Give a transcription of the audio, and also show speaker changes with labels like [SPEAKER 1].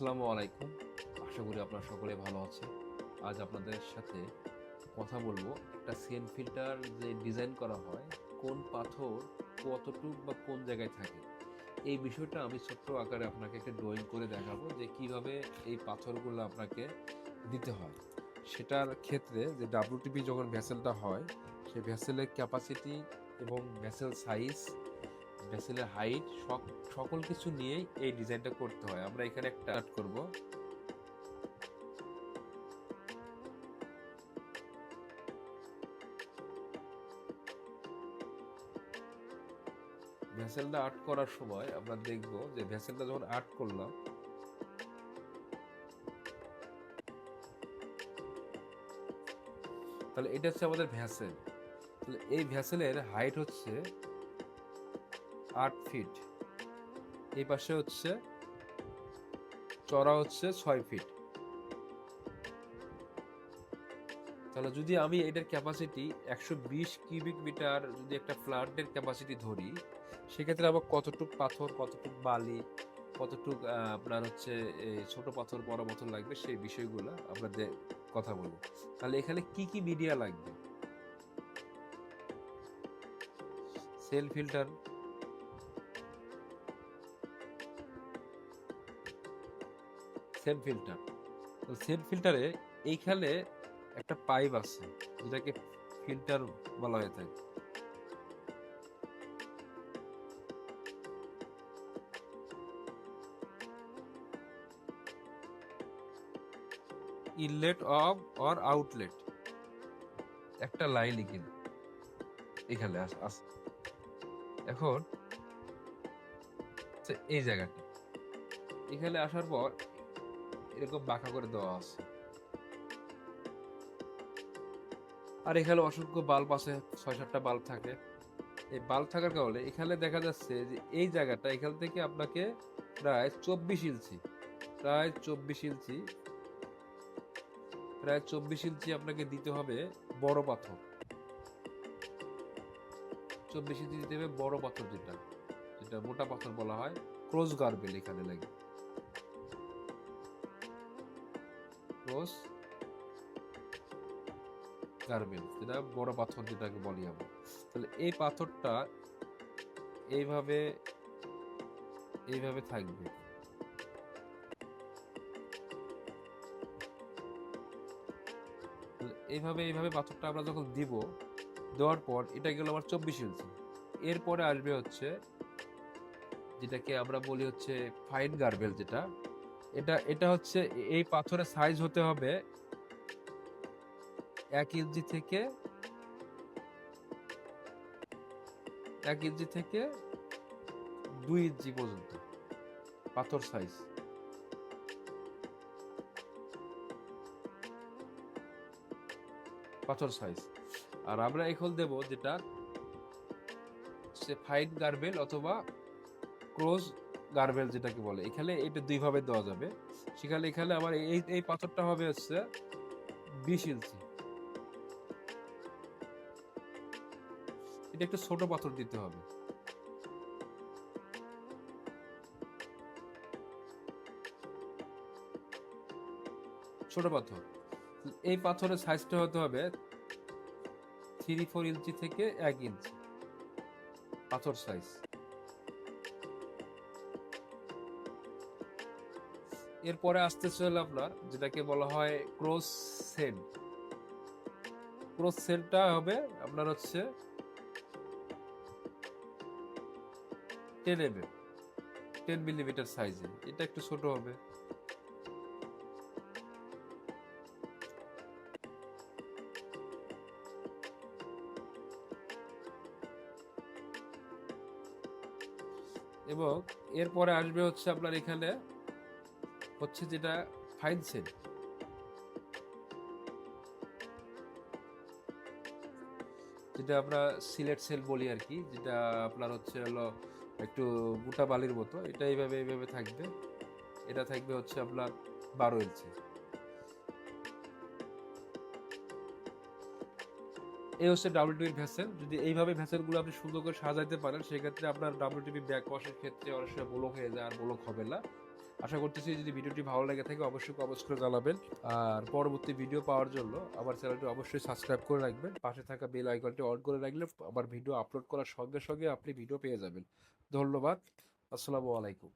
[SPEAKER 1] আসসালামু আলাইকুম। আশা করি আপনারা সকলে ভালো আছেন। আজ আপনাদের সাথে কথা বলব একটা সেন ফিল্টার যে ডিজাইন করা হয়, কোন পাথর কতটুক বা কোন জায়গায় থাকে। এই বিষয়টা আমি ছোট্ট আকারে আপনাকে একটা ড্রয়িং করে দেখাবো যে কীভাবে এই পাথরগুলো আপনাকে দিতে হয়। সেটার ক্ষেত্রে যে ডাব্লিউটিপি যখন ভ্যাসেলটা হয় সেই ভ্যাসেলের ক্যাপাসিটি এবং ভ্যাসেল সাইজ ভ্যাসেলের হাইট সকল কিছু নিয়েই এই ডিজাইনটা করতে হয়। আমরা এখানে একটা আর্ট করব। ভ্যাসেলটা আর্ট করার সময় আমরা দেখব যে ভ্যাসেলটা যখন আর্ট করলাম, তাহলে এটা হচ্ছে আমাদের ভ্যাসেল তাহলে এই ভ্যাসেলের হাইট হচ্ছে আট ফিট এই পাশে হচ্ছে চড়া হচ্ছে ছয় ফিট তাহলে যদি আমি এটার ক্যাপাসিটি একশো বিশ কিউবিক মিটার যদি একটা ফ্ল্যাটের ক্যাপাসিটি ধরি, সেক্ষেত্রে আবার কতটুক পাথর, কতটুক বালি, কতটুক আপনার হচ্ছে ছোট পাথর, বড় পাথর লাগবে সেই বিষয়গুলো আমরা কথা বলব। তাহলে এখানে কি কি মিডিয়া লাগবে? Cell filter cell filter. তো সেল ফিল্টারে এইখানে একটা পাইপ আছে, যেটাকে ফিল্টার বলা হয়ে থাকে। ইনলেট অফ অর আউটলেট একটা লাইন লিখে এখানে আস। এখন, এই জায়গাটা। এখানে আসার পর এরকম বাঁকা করে দেওয়া আছে। আর এখানে অসংখ্য বাল্ব আছে ছয় সাতটা বাল্ব থাকে। এই বাল্ব থাকার কারণে এখানে দেখা যাচ্ছে যে এই জায়গাটা, এখান থেকে আপনাকে প্রায় চব্বিশ ইঞ্চি, প্রায় চব্বিশ ইঞ্চি, প্রায় চব্বিশ ইঞ্চি আপনাকে দিতে হবে বড় পাথর। চব্বিশ ইঞ্চি দিতে হবে বড় পাথর যেটা যেটা মোটা পাথর বলা হয় ক্রোজ গার্বেল এখানে লাগে। ক্রস গার্বেল যেটা বড় পাথর যেটাকে বলি আমরা। তাহলে এই পাথরটা এইভাবে এইভাবে থাকবে। এইভাবে এইভাবে পাথরটা আমরা যখন দিব, দেওয়ার পর এটা গেল আমার চব্বিশ ইঞ্চি। এরপরে আসবে হচ্ছে, যেটাকে আমরা বলি হচ্ছে ফাইন গার্বেল যেটা। এটা এটা হচ্ছে এই পাথরের সাইজ হতে হবে এক ইঞ্চি থেকে এক ইঞ্চি থেকে দুই ইঞ্চি পর্যন্ত পাথর সাইজ পাথর সাইজ আর আমরা এখন দেব যেটা সে ফাইন গার্বেল অথবা ক্রোজ গার্বেল যেটাকে বলে, এখানে এটা দুইভাবে দেওয়া যাবে। সেখানে, এখানে আমার এই এই পাথরটা হবে হচ্ছে বিশ ইঞ্চি। এটা একটু ছোট পাথর দিতে হবে। ছোট পাথর। এই পাথরের সাইজটা হতে হবে থ্রি ফোর ইঞ্চি থেকে এক ইঞ্চি। পাথর সাইজ এরপরে আসতেছে হলো আপনার যেটাকে বলা হয় ক্রস সেল। ক্রস সেলটা হবে আপনার হচ্ছে টেন এম টেন মিলিমিটার সাইজে। এটা একটু ছোট হবে। এবং এরপরে আসবে হচ্ছে আপনার এখানে হচ্ছে যেটা ফাইন সেল যেটা আমরা সিলেট সেল বলি আর কি, যেটা আপনার হচ্ছে হলো একটু মোটা বালির মতো, এটা এইভাবে এইভাবে থাকবে। এটা থাকবে হচ্ছে আপনার বারো ইঞ্চি এই হচ্ছে ডাব্লিউ টিভির ভ্যাসেল যদি এইভাবে ভ্যাসেলগুলো আপনি সুন্দর করে সাজাইতে পারেন, সেক্ষেত্রে আপনার ডাব্লিউ টিভি ব্যাক ওয়াশের ক্ষেত্রে অনেক সময় ব্লক হয়ে যায়, আর ব্লক হবে না। আশা করতেছি যদি ভিডিওটি ভালো লেগে থাকে অবশ্যই কমেন্টস করে জানাবেন। আর পরবর্তী ভিডিও পাওয়ার জন্য আমার চ্যানেলটি অবশ্যই সাবস্ক্রাইব করে রাখবেন। পাশে থাকা বেল আইকনটি অন করে রাখলে আমার ভিডিও আপলোড করার সঙ্গে সঙ্গে আপনি ভিডিও পেয়ে যাবেন। ধন্যবাদ। আসসালামু আলাইকুম।